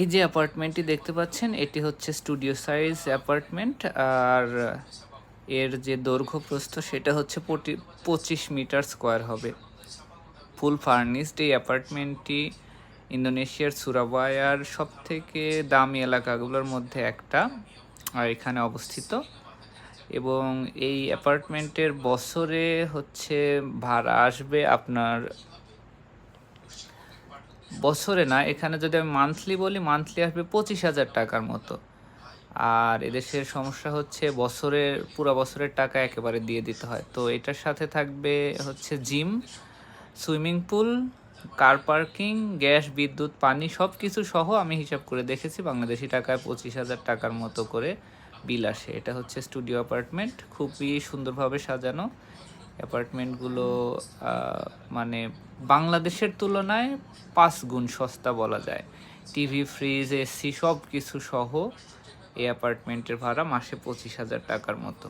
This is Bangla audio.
এই যে অ্যাপার্টমেন্টটি দেখতে পাচ্ছেন, এটি হচ্ছে স্টুডিও সাইজ অ্যাপার্টমেন্ট আর এর যে দৈর্ঘ্য প্রস্থ সেটা হচ্ছে পঁচিশ মিটার স্কোয়ার হবে। ফুল ফার্নিশড এই অ্যাপার্টমেন্টটি ইন্দোনেশিয়ার সুরাবায়ার সব থেকে দামি এলাকাগুলোর মধ্যে একটা, আর এখানে অবস্থিত। এবং এই অ্যাপার্টমেন্টের বছরে হচ্ছে ভাড়া আসবে আপনার বছরে না, এখানে যদি আমি মান্থলি বলি মান্থলি আসবে পঁচিশ হাজার টাকার মতো। আর এদেশের সমস্যা হচ্ছে বছরের, পুরো বছরের টাকা একেবারে দিয়ে দিতে হয়। তো এটার সাথে থাকবে হচ্ছে gym, swimming pool, car parking, gas, বিদ্যুৎ, পানি সব কিছু সহ আমি হিসাব করে দেখেছি, বাংলাদেশি টাকায় পঁচিশ হাজার টাকার মতো করে বিল আসে। এটা হচ্ছে স্টুডিও অ্যাপার্টমেন্ট, খুবই সুন্দরভাবে সাজানো। অ্যাপার্টমেন্টগুলো মানে বাংলাদেশের তুলনায় পাঁচ গুণ সস্তা বলা যায়। টিভি, ফ্রিজ, এসি সব কিছু সহ এই অ্যাপার্টমেন্টের ভাড়া মাসে পঁচিশ হাজার টাকার মতো।